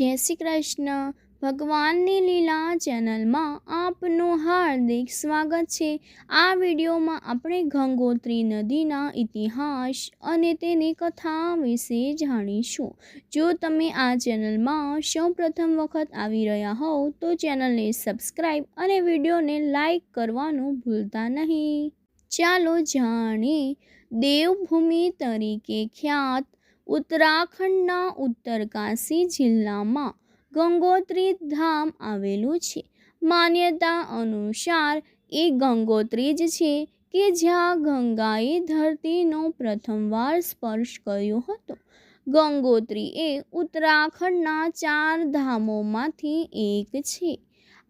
જય શ્રી કૃષ્ણ. ભગવાનની લીલા ચેનલમાં આપનું હાર્દિક સ્વાગત છે. આ વિડીયોમાં આપણે ગંગોત્રી નદીના ઇતિહાસ અને તેની કથા વિશે જાણીશું. જો તમે આ ચેનલમાં સૌપ્રથમ વખત આવી રહ્યા હોવ, તો ચેનલને સબસ્ક્રાઈબ અને વિડીયોને લાઈક કરવાનું ભૂલતા નહીં. ચાલો જાણીએ. દેવભૂમિ તરીકે ખ્યાત ઉત્તરાખંડના ઉત્તરકાશી જિલ્લામાં ગંગોત્રી ધામ આવેલું છે. માન્યતા અનુસાર એ ગંગોત્રી જ છે કે જ્યાં ગંગાએ ધરતીનો પ્રથમવાર સ્પર્શ કર્યો હતો. ગંગોત્રી એ ઉત્તરાખંડના ચાર ધામોમાંથી એક છે.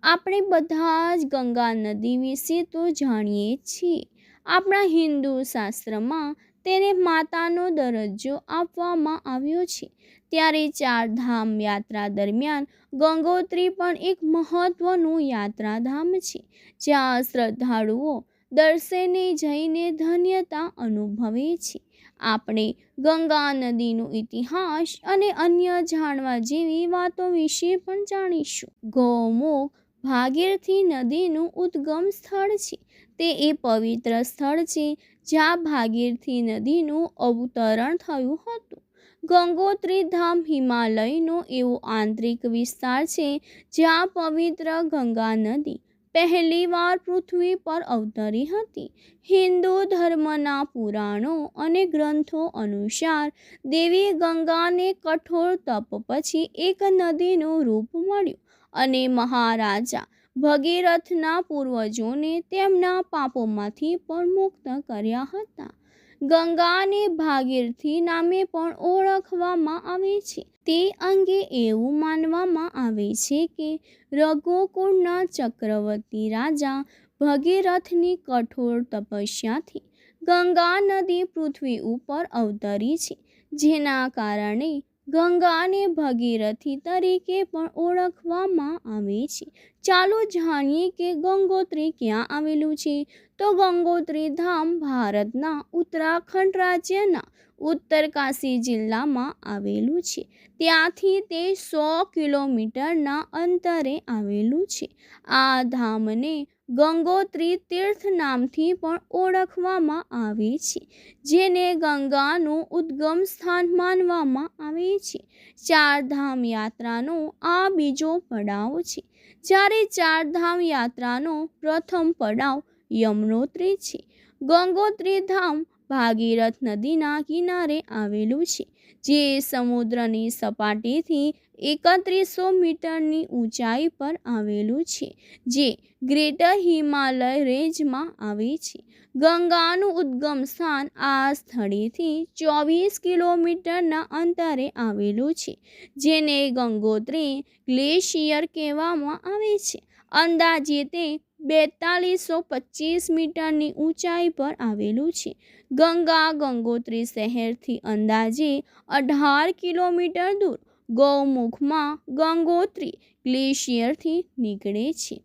આપણે બધા જ ગંગા નદી વિશે તો જાણીએ છીએ. આપણા હિન્દુ શાસ્ત્રમાં તેને માતાનો દરજ્જો આપવામાં આવ્યો છે. ત્યારે ચાર ધામ યાત્રા દરમિયાન ગંગોત્રી પણ એક મહત્વનું યાત્રાધામ છે, જ્યાં શ્રદ્ધાળુઓ દર્શને જઈને ધન્યતા અનુભવે છે. આપણે ગંગા નદીનો ઇતિહાસ અને અન્ય જાણવા જેવી વાતો વિશે પણ જાણીશું. ગૌમુખ ભાગીરથી નદીનું ઉદ્ગમ સ્થળ છે. તે એ પવિત્ર સ્થળ છે જ્યાં ભાગીરથી નદીનું અવતરણ થયું હતું. ગંગોત્રી ધામ હિમાલયનો એવો આંતરિક વિસ્તાર છે જ્યાં પવિત્ર ગંગા નદી પહેલીવાર પૃથ્વી પર અવતરી હતી. હિન્દુ ધર્મના પુરાણો અને ગ્રંથો અનુસાર દેવી ગંગાને કઠોર તપ પછી એક નદીનું રૂપ મળ્યું અને મહારાજા ભગીરથના પૂર્વજોને તેમના પાપોમાંથી પણ મુક્ત કર્યા હતા. ગંગાને ભાગીરથી નામે પણ ઓળખવામાં આવે છે. તે અંગે એવું માનવામાં આવે છે કે રઘુકુળના ચક્રવર્તી રાજા ભગીરથની કઠોર તપસ્યાથી ગંગા નદી પૃથ્વી ઉપર અવતરી છે, જેના કારણે ગંગાને ભગીરથી તરીકે પણ ઓળખવામાં આવે છે. ચાલો જાણીએ કે ગંગોત્રી ક્યાં આવેલું છે. તો ગંગોત્રી ધામ ભારતના ઉત્તરાખંડ રાજ્યના ઉત્તરકાશી જિલ્લામાં આવેલું છે. ત્યાંથી તે સો કિલોમીટરના અંતરે આવેલું છે. આ ધામને ગંગોત્રી તીર્થ નામથી પણ ઓળખવામાં આવે છે, જેને ગંગાનું ઉદ્ગમ સ્થાન માનવામાં આવે છે. ચારધામ યાત્રાનો આ બીજો પડાવ છે. જ્યારે ચારધામ યાત્રાનો પ્રથમ પડાવ યમનોત્રી છે, ગંગોત્રી ધામ ભાગીરથ નદીના કિનારે આવેલું છે, જે સમુદ્રની સપાટીથી એકત્રીસો મીટરની ઊંચાઈ પર આવેલું છે, જે ગ્રેટર હિમાલય રેન્જમાં આવે છે. ગંગાનું ઉદ્ગમ સ્થાન આ સ્થળેથી ચોવીસ કિલોમીટરના અંતરે આવેલું છે, જેને ગંગોત્રી ગ્લેશિયર કહેવામાં આવે છે. અંદાજે તે બેતાલીસો પચીસ મીટરની ઊંચાઈ પર આવેલું છે. ગંગા ગંગોત્રી શહેરથી અંદાજે અઢાર કિલોમીટર દૂર ગૌમુખમાં ગંગોત્રી ગ્લેશિયરથી નીકળે છે.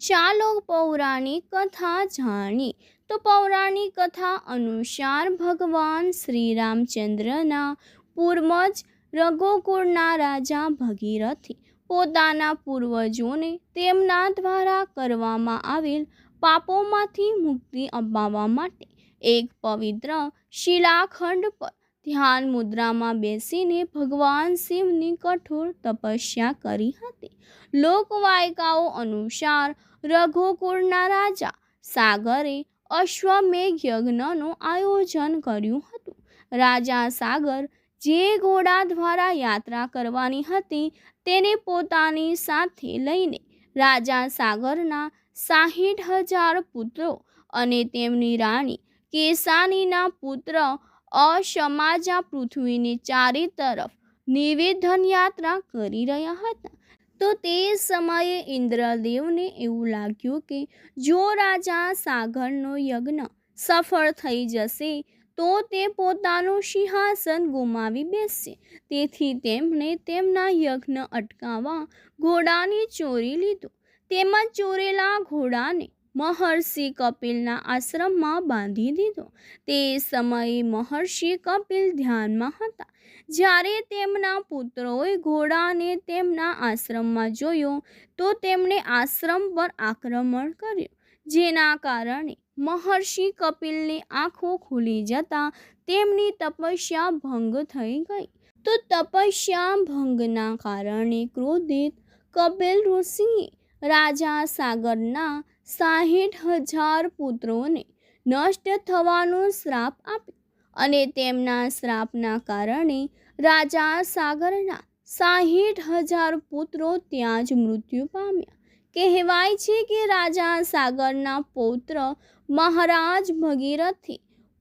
ચાલો પૌરાણિક કથા જાણીએ. તો પૌરાણિક કથા અનુસાર ભગવાન શ્રી રામચંદ્રના પૂર્વજ રઘોકુળના રાજા ભગીરથી પોતાના પૂર્વજોને તેમના દ્વારા કરવામાં આવેલ પાપોમાંથી મુક્તિ અપાવવા માટે એક પવિત્ર શિલાખંડ પર ધ્યાન મુદ્રામાં બેસીને ભગવાન શિવની કઠોર તપસ્યા કરી હતી. લોકવાયકાઓ અનુસાર રઘુકુળના રાજા સાગરે અશ્વમેઘ યજ્ઞનું આયોજન કર્યું હતું. રાજા સાગર જે ઘોડા દ્વારા યાત્રા કરવાની હતી તેને પોતાની સાથે લઈને રાજા સાગરના સાહીઠ હજાર પુત્રો અને તેમની રાણી કેસાનીના પુત્ર અસમાજા પૃથ્વીની ચારે તરફ નિવેદન યાત્રા કરી રહ્યા હતા. તો તે સમયે ઇન્દ્રદેવને એવું લાગ્યું કે જો રાજા સાગરનો યજ્ઞ સફળ થઈ જશે, તો તે પોતાનું સિંહાસન ગુમાવી બેસશે. તેથી તેમણે તેમના યજ્ઞ અટકાવવા ઘોડાની ચોરી લીધું. તેમજ ચોરેલા ઘોડાને મહર્ષિ કપિલના આશ્રમમાં બાંધી દીધો. તે સમયે મહર્ષિ કપિલ ધ્યાનમાં હતા. જ્યારે તેમના પુત્રોએ ઘોડાને તેમના આશ્રમમાં જોયો, તો તેમણે આશ્રમ પર આક્રમણ કર્યું. જેના કારણે મહર્ષિ કપિલની આંખો ખુલી જતા તેમની તપસ્યા ભંગ થઈ ગઈ. તો તપસ્યા ભંગના કારણે ક્રોધિત કપિલ ઋષિએ રાજા સાગરના સાહીઠ હજાર પુત્રોને નષ્ટ થવાનો શ્રાપ આપ્યો અને તેમના શ્રાપના કારણે રાજા સાગરના સાહીઠ હજાર પુત્રો ત્યાં જ મૃત્યુ પામ્યા. કહેવાય છે કે રાજા સાગરના પૌત્ર મહારાજ ભગીરથે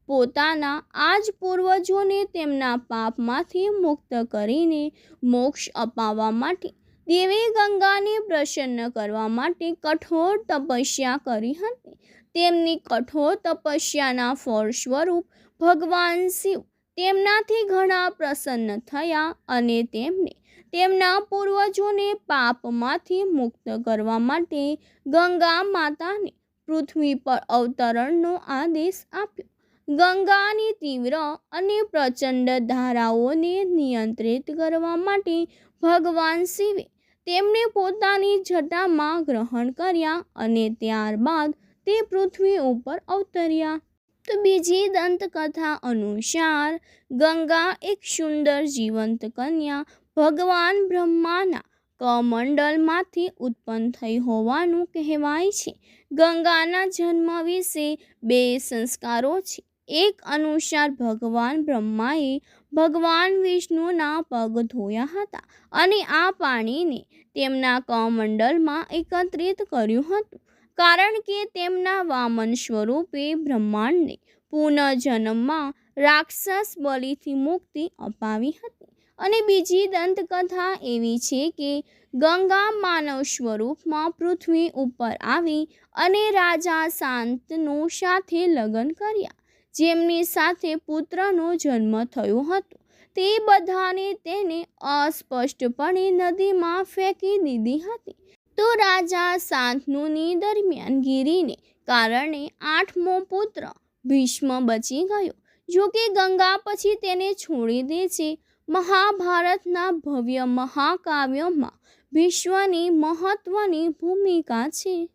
પોતાના આ જ પૂર્વજોને તેમના પાપમાંથી મુક્ત કરીને મોક્ષ અપાવવા માટે દેવી ગંગાને પ્રસન્ન કરવા માટે કઠોર તપસ્યા કરી હતી. તેમની કઠોર તપસ્યાના ફળ સ્વરૂપ ભગવાન શિવ તેમનાથી ઘણા પ્રસન્ન થયા અને તેમને તેમના પૂર્વજોને પાપમાંથી મુક્ત કરવા માટે ગંગા માતાને પૃથ્વી પર અવતરણનો આદેશ આપ્યો. ગંગાની તીવ્ર અને પ્રચંડ ધારાઓને નિયંત્રિત કરવા માટે ભગવાન શિવે તેમને પોતાની જટામાં ગ્રહણ કર્યા અને ત્યારબાદ તે પૃથ્વી ઉપર અવતર્યા. તો બીજી દંતકથા અનુસાર ગંગા એક સુંદર જીવંત કન્યા ભગવાન બ્રહ્માના કમંડલમાંથી ઉત્પન્ન થઈ હોવાનું કહેવાય છે. ગંગાના જન્મ વિશે બે સંસ્કારો છે. એક અનુસાર ભગવાન બ્રહ્માએ ભગવાન વિષ્ણુના પગ ધોયા હતા અને આ પાણીને તેમના કમંડલમાં એકત્રિત કર્યું હતું. કારણ કે તેમના વામન સ્વરૂપે બ્રહ્માંડને પુનઃજન્મમાં રાક્ષસ બલિથી મુક્તિ અપાવી હતી. અને બીજી દંતકથા એવી છે કે ગંગા માનવ સ્વરૂપમાં પૃથ્વી ઉપર આવી અને રાજા શાંતનું સાથે લગ્ન કર્યા. જેમની સાથે પુત્રનો જન્મ થયો હતો. તે બધાને તેને અસ્પષ્ટપણે નદીમાં ફેંકી દીધી હતી. તો રાજા શાંતનુની દરમિયાનગીરીને કારણે આઠમો પુત્ર ભીષ્મ બચી ગયો. જો કે ગંગા પછી તેને છોડી દે છે. મહાભારતના ભવ્ય મહાકાવ્યમાં વિશ્વની મહત્વની ભૂમિકા છે.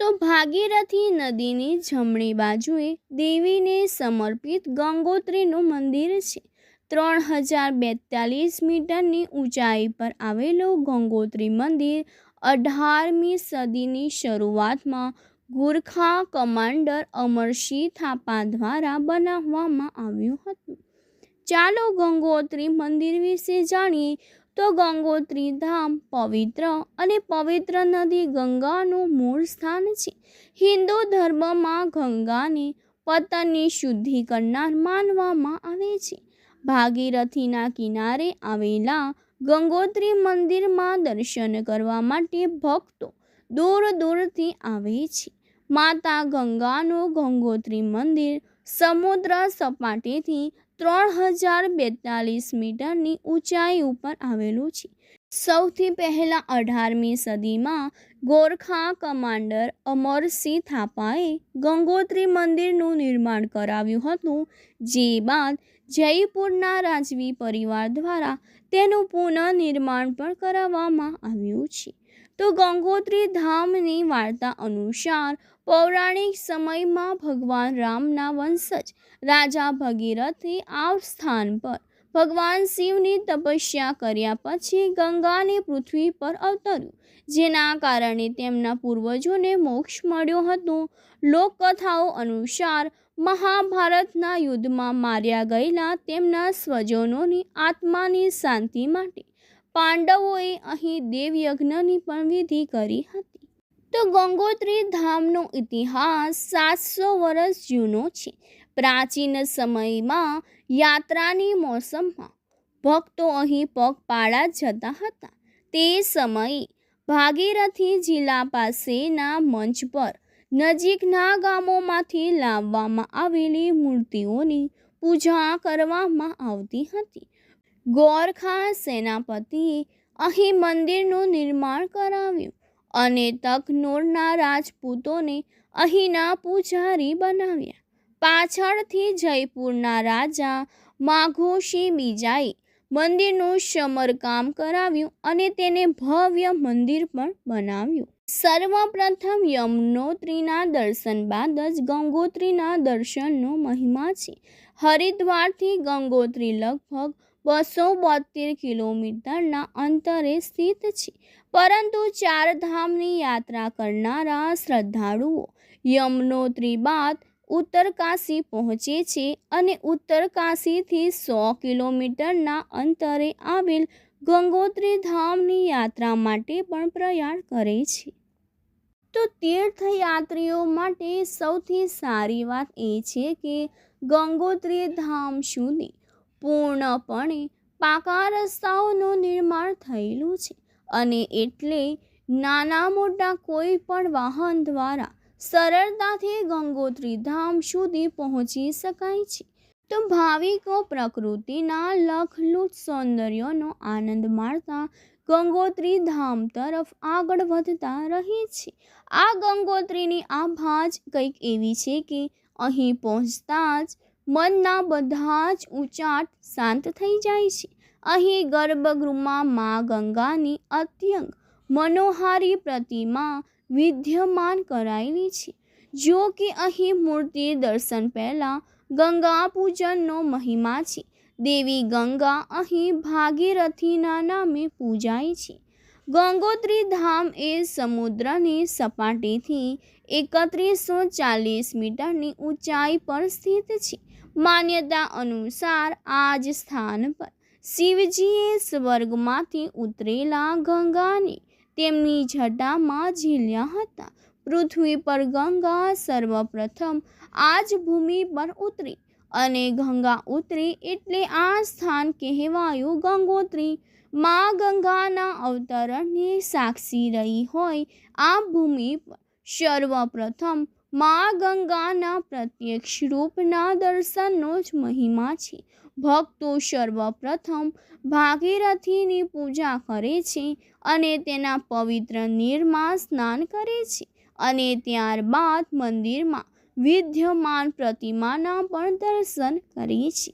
તો ભાગીરથી નદીની જમણી બાજુએ દેવીને સમર્પિત ગંગોત્રીનું મંદિર છે. ત્રણ હજાર બેતાલીસ મીટરની ઊંચાઈ પર આવેલું ગંગોત્રી મંદિર અઢારમી સદીની શરૂઆતમાં ગુરખા કમાન્ડર અમરસિંહ થાપા દ્વારા બનાવવામાં આવ્યું હતું. ચાલો ગંગોત્રી મંદિર વિશે જાણીએ તો ગંગોત્રી ધામ પવિત્ર અને પવિત્ર નદી ગંગાનું મૂળ સ્થાન છે. હિન્દુ ધર્મમાં ગંગાને પતનની શુદ્ધિ કરનાર માનવામાં આવે છે. ભાગીરથીના કિનારે આવેલા ગંગોત્રી મંદિરમાં દર્શન કરવા માટે ભક્તો દૂર દૂરથી આવે છે. માતા ગંગાનું ગંગોત્રી મંદિર સમુદ્ર સપાટીથી ત્રણ હજાર બેતાલીસ મીટરની ઊંચાઈ ઉપર આવેલું છે. સૌથી પહેલાં અઢારમી સદીમાં ગોરખા કમાન્ડર અમરસિંહ થાપાએ ગંગોત્રી મંદિરનું નિર્માણ કરાવ્યું હતું, જે બાદ જયપુરના રાજવી પરિવાર દ્વારા તેનું પુનઃનિર્માણ પણ કરાવવામાં આવ્યું છે. તો ગંગોત્રી ધામની વાર્તા અનુસાર પૌરાણિક સમયમાં ભગવાન રામના વંશજ રાજા ભગીરથે આ સ્થાન પર ભગવાન શિવની તપસ્યા કર્યા પછી ગંગાને પૃથ્વી પર અવતર્યું. જેના કારણે તેમના પૂર્વજોને મોક્ષ મળ્યો હતો. લોકકથાઓ અનુસાર મહાભારતના યુદ્ધમાં માર્યા ગયેલા તેમના સ્વજનોની આત્માની શાંતિ માટે પાંડવોએ અહીં દેવયજ્ઞની પણ વિધિ કરી હતી. તો ગંગોત્રી ધામનો ઇતિહાસ સાતસો વર્ષ જૂનો છે. પ્રાચીન સમયમાં યાત્રાની મોસમમાં ભક્તો અહીં પગપાળા જતા હતા. તે સમયે ભાગીરથી જિલ્લા પાસેના મંચ પર નજીકના ગામોમાંથી લાવવામાં આવેલી મૂર્તિઓની પૂજા કરવામાં આવતી હતી. ગોરખા સેનાપતિએ અહીં મંદિરનું નિર્માણ કરાવ્યું. અને તકનોરના રાજપૂતોને અહીંના પૂજારી બનાવ્યા. પાછળથી જયપુરના રાજા માઘોશી બીજાએ મંદિરનું સમરકામ કરાવ્યું અને તેને ભવ્ય મંદિર પણ બનાવ્યું. સર્વપ્રથમ યમનોત્રીના દર્શન બાદ જ ગંગોત્રીના દર્શનનો મહિમા છે. હરિદ્વારથી ગંગોત્રી લગભગ બસો બોતેર કિલોમીટરના અંતરે સ્થિત છે. પરંતુ ચારધામની યાત્રા કરનારા શ્રદ્ધાળુઓ યમનોત્રી બાદ ઉત્તરકાશી પહોંચે છે અને ઉત્તરકાશીથી સો કિલોમીટરના અંતરે આવેલ ગંગોત્રી ધામની યાત્રા માટે પણ પ્રયાણ કરે છે. તો તીર્થયાત્રીઓ માટે સૌથી સારી વાત એ છે કે ગંગોત્રી ધામ સુધી પૂર્ણપણે પાકા રસ્તાઓનું નિર્માણ થયેલું છે. અને એટલે નાના મોટા કોઈ પણ વાહન દ્વારા સરળતાથી ગંગોત્રી ધામ સુધી પહોંચી શકાય છે. તો ભાવિકો પ્રકૃતિના લખલૂટ સૌંદર્યનો આનંદ માણતા ગંગોત્રી ધામ તરફ આગળ વધતા રહે છે. આ ગંગોત્રીની આભા જ કંઈક એવી છે કે અહીં પહોંચતા જ મનના બધા જ ઉચાટ શાંત થઈ જાય છે. અહીં ગર્ભગૃહમાં મા ગંગાની અત્યંત મનોહારી પ્રતિમા વિદ્યમાન કરાયેલી છે. જો કે અહીં મૂર્તિ દર્શન પહેલાં ગંગા પૂજનનો મહિમા છે. દેવી ગંગા અહીં ભાગીરથીના નામે પૂજાય છે. ગંગોત્રી ધામ એ સમુદ્રની સપાટીથી એકત્રીસો ચાલીસ મીટરની ઊંચાઈ પર સ્થિત છે. માન્યતા અનુસાર આ જ સ્થાન પર શિવજીએ સ્વર્ગમાંથી ઉતરેલા ગંગાને તેમની જટામાં ઝીલ્યા હતા. પૃથ્વી પર ગંગા સર્વપ્રથમ આ જ ભૂમિ પર ઉતરી અને ગંગા ઉતરી એટલે આ સ્થાન કહેવાયું ગંગોત્રી. મા ગંગાના અવતરણની સાક્ષી રહી હોય આ ભૂમિ પર સર્વપ્રથમ મા ગંગાના પ્રત્યક્ષ રૂપના દર્શનનો જ મહિમા છે. ભક્તો સર્વપ્રથમ ભાગીરથીની પૂજા કરે છે અને તેના પવિત્ર નીરમાં સ્નાન કરે છે અને ત્યારબાદ મંદિરમાં વિદ્યમાન પ્રતિમાના પણ દર્શન કરે છે.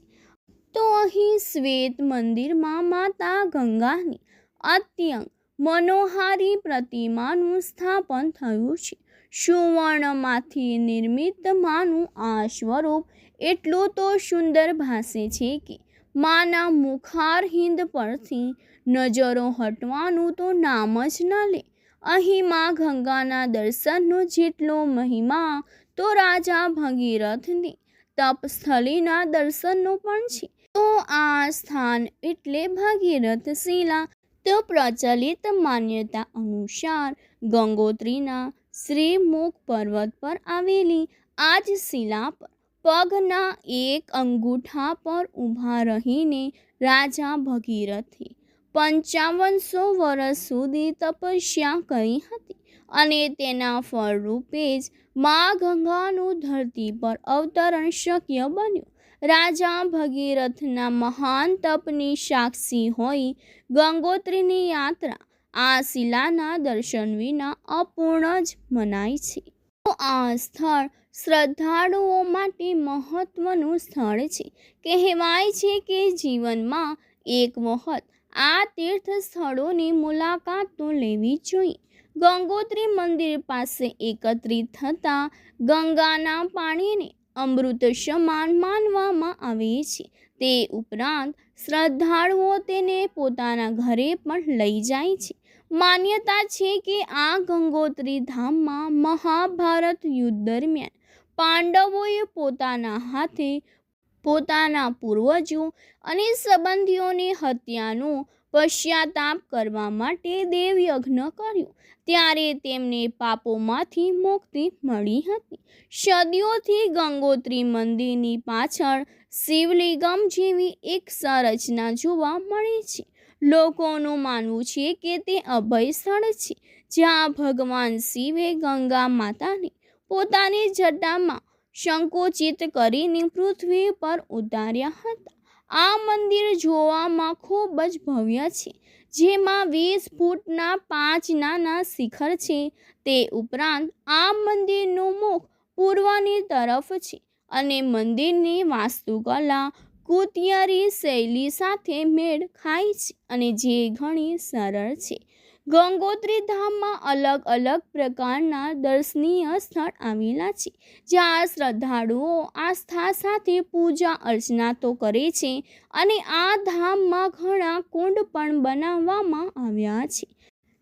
તો અહીં શ્વેત મંદિરમાં માતા ગંગાની અત્યંત મનોહારી પ્રતિમાનું સ્થાપન થયું છે. સુવર્ણમાંથી નિર્મિત માનું આ સ્વરૂપ એટલું તો સુંદર ભાસે છે કે માના મુખાર હિંદ પરથી નજરો હટવાનું તો નામ જ ન લે. અહીં માં ગંગાના દર્શનનો જેટલો મહિમા તો રાજા ભગીરથની તપસ્થલીના દર્શનનો પણ છે. તો આ સ્થાન એટલે ભગીરથ શિલા તો પ્રચલિત માન્યતા અનુસાર ગંગોત્રીના શ્રીમુખ પર્વત પર આવેલી આ જ શિલા પર પગના એક અંગૂઠા પર ઊભા રહીને રાજા ભગીરથે પંચાવનસો વર્ષ સુધી તપસ્યા કરી હતી અને તેના ફળરૂપે જ મા ગંગાનું ધરતી પર અવતરણ શક્ય બન્યું. રાજા ભગીરથના મહાન તપની સાક્ષી હોઈ ગંગોત્રીની યાત્રા આ શિલાના દર્શન વિના અપૂર્ણ જ મનાય છે. તો આ સ્થળ શ્રદ્ધાળુઓ માટે મહત્વનું સ્થળ છે. કહેવાય છે કે જીવનમાં એક વખત આ તીર્થ સ્થળોની મુલાકાત તો લેવી જોઈએ. ગંગોત્રી મંદિર પાસે એકત્રિત થતાં ગંગાના પાણીને અમૃત સમાન માનવામાં આવે છે. તે ઉપરાંત શ્રદ્ધાળુઓ તેને પોતાના ઘરે પણ લઈ જાય છે. માન્યતા છે કે આ ગંગોત્રી ધામમાં મહાભારત યુદ્ધ દરમિયાન પાંડવોએ પોતાના હાથે પોતાના પૂર્વજો અને સંબંધીઓની હત્યાનો પશ્ચાતાપ કરવા માટે દેવયજ્ઞ કર્યું. ત્યારે તેમને પાપોમાંથી મુક્તિ મળી હતી. સદીઓથી ગંગોત્રી મંદિરની પાછળ શિવલિંગમ જેવી એક સંરચના જોવા મળે છે. લોકોનું માનવું છે કે તે અભય સ્થળ છે, જ્યાં ભગવાન શિવે ગંગા માતાને પોતાની જટામાં સંકોચિત કરીને પૃથ્વી પર ઉતાર્યા હતા. આ મંદિર જોવામાં ખૂબ જ ભવ્ય છે, જેમાં વીસ ફૂટના પાંચ નાના શિખર છે. તે ઉપરાંત આ મંદિરનું મુખ પૂર્વની તરફ છે અને મંદિરની વાસ્તુકલા કુતિયારી શૈલી સાથે મેળ ખાય છે અને જે ઘણી સરળ છે. ગંગોત્રી ધામમાં અલગ અલગ પ્રકારના દર્શનીય સ્થળ આવેલા છે, જ્યાં શ્રદ્ધાળુઓ આસ્થા સાથે પૂજા અર્ચના તો કરે છે અને આ ધામમાં ઘણા કુંડ પણ બનાવવામાં આવ્યા છે.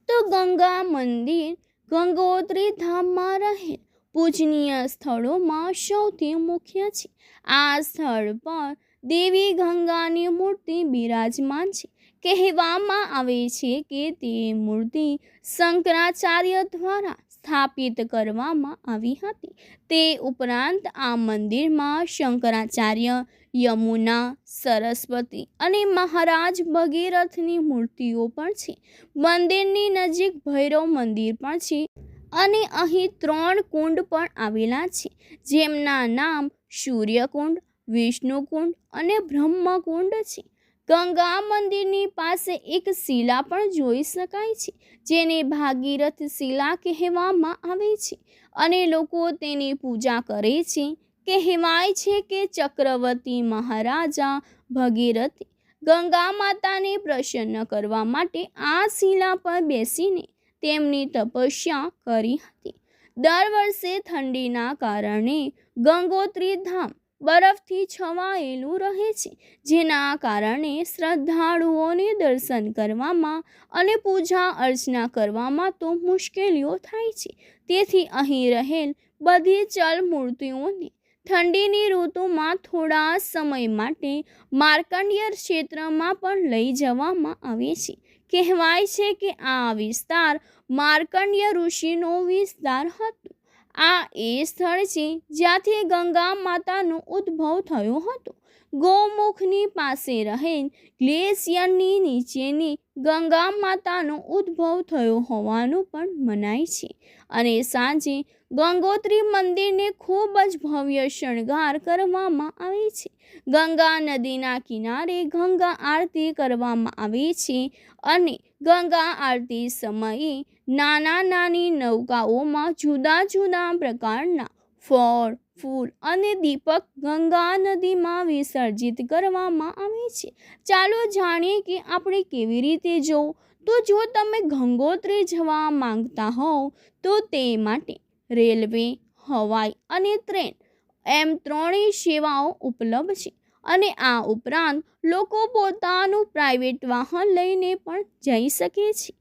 તો ગંગા મંદિર ગંગોત્રી ધામમાં રહેલ પૂજનીય સ્થળોમાં સૌથી મુખ્ય છે. આ સ્થળ પર દેવી ગંગાની મૂર્તિ બિરાજમાન છે. કહેવામાં આવે છે કે તે મૂર્તિ શંકરાચાર્ય દ્વારા સ્થાપિત કરવામાં આવી હતી. તે ઉપરાંત આ મંદિરમાં શંકરાચાર્ય, યમુના, સરસ્વતી અને મહારાજ ભગીરથની મૂર્તિઓ પણ છે. મંદિરની નજીક ભૈરવ મંદિર પણ છે અને અહીં ત્રણ કુંડ પણ આવેલા છે, જેમના નામ સૂર્યકુંડ, વિષ્ણુકુંડ અને બ્રહ્મકુંડ છે. ગંગા મંદિરની પાસે એક શિલા પણ જોઈ શકાય છે, જેને ભાગીરથ શિલા કહેવામાં આવે છે. અને લોકો તેની પૂજા કરે છે. કહેવાય છે કે ચક્રવર્તી મહારાજા ભગીરથે ગંગા માતાને પ્રસન્ન કરવા માટે આ શિલા પર બેસીને તેમની તપસ્યા કરી હતી. દર વર્ષે ઠંડીના કારણે ગંગોત્રી ધામ બરફથી છવાયેલું રહે છે, જેના કારણે શ્રદ્ધાળુઓને દર્શન કરવામાં અને પૂજા અર્ચના કરવામાં તો મુશ્કેલીઓ થાય છે. તેથી અહીં રહેલ બધી ચલ મૂર્તિઓને ઠંડીની ઋતુમાં થોડા સમય માટે માર્કંડ્ય ક્ષેત્રમાં પણ લઈ જવામાં આવે છે. કહેવાય છે કે આ વિસ્તાર માર્કંડ્ય ઋષિનો વિસ્તાર હતો. આ એ સ્થળ છે જ્યાંથી ગંગા માતાનો ઉદ્ભવ થયો હતો. ગૌમુખની પાસે રહેલ ગ્લેશિયરની નીચેની ગંગા માતાનો ઉદ્ભવ થયો હોવાનું પણ મનાય છે. અને સાંજે ગંગોત્રી મંદિરને ખૂબ જ ભવ્ય શણગાર કરવામાં આવે છે. ગંગા નદીના કિનારે ગંગા આરતી કરવામાં આવે છે અને ગંગા આરતી સમયે નાના નાની નૌકાઓમાં જુદા જુદા પ્રકારના ફળ ફૂલ અને દીપક ગંગા નદીમાં વિસર્જિત કરવામાં આવે છે. ચાલો જાણીએ કે આપણે કેવી રીતે જવું? તો જો તમે ગંગોત્રી જવા માંગતા હોવ, તો તે માટે રેલવે, હવાઈ અને ટ્રેન એમ ત્રણેય સેવાઓ ઉપલબ્ધ છે અને આ ઉપરાંત લોકો પોતાનું પ્રાઇવેટ વાહન લઈને પણ જઈ શકે છે.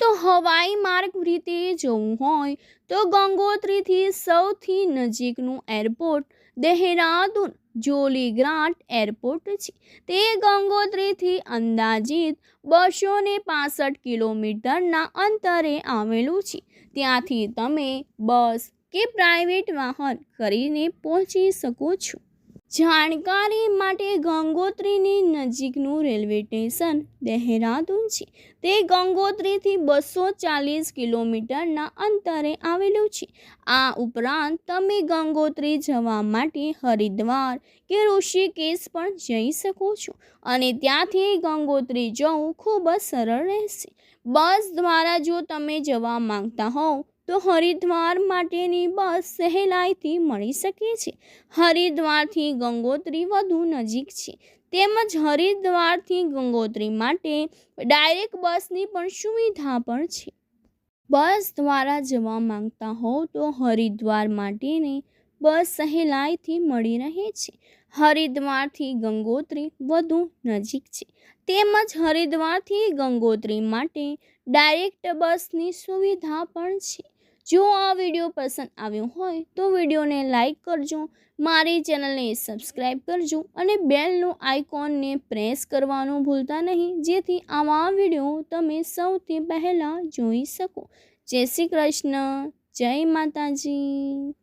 તો હવાઈ માર્ગ રીતે જવું હોય તો ગંગોત્રીથી સૌથી નજીકનું એરપોર્ટ દહેરાદૂન જોલીગ્રાન્ટ એરપોર્ટ છે. તે ગંગોત્રીથી અંદાજિત બસો ને પાસઠ કિલોમીટરના અંતરે આવેલું છે. ત્યાંથી તમે બસ કે પ્રાઇવેટ વાહન કરીને પહોંચી શકો છો. જાણકારી માટે ગંગોત્રીની નજીકનું રેલવે સ્ટેશન દહેરાદૂન છે. તે ગંગોત્રીથી બસો ચાલીસ કિલોમીટરના અંતરે આવેલું છે. આ ઉપરાંત તમે ગંગોત્રી જવા માટે હરિદ્વાર કે ઋષિકેશ પણ જઈ શકો છો અને ત્યાંથી ગંગોત્રી જવું ખૂબ જ સરળ રહેશે. બસ દ્વારા જો તમે જવા માંગતા હોવ તો હરિદ્વાર માટેની બસ સહેલાઈથી મળી શકે છે. હરિદ્વારથી ગંગોત્રી વધુ નજીક છે. તેમજ હરિદ્વારથી ગંગોત્રી માટે ડાયરેક્ટ બસની પણ સુવિધા પણ છે. બસ દ્વારા જવા માંગતા હોવ તો હરિદ્વાર માટેની બસ સહેલાઈથી મળી રહે છે. હરિદ્વારથી ગંગોત્રી વધુ નજીક છે. તેમજ હરિદ્વારથી ગંગોત્રી માટે ડાયરેક્ટ બસની સુવિધા પણ છે. જો આ વીડિયો પસંદ આવ્યો હોય તો વિડીયોને લાઈક કરજો, મારી ચેનલને સબસ્ક્રાઈબ કરજો અને બેલનું આઇકોનને પ્રેસ કરવાનું ભૂલતા નહીં, જેથી આવા વીડિયો તમે સૌથી પહેલાં જોઈ શકો. જય શ્રી કૃષ્ણ, જય માતાજી.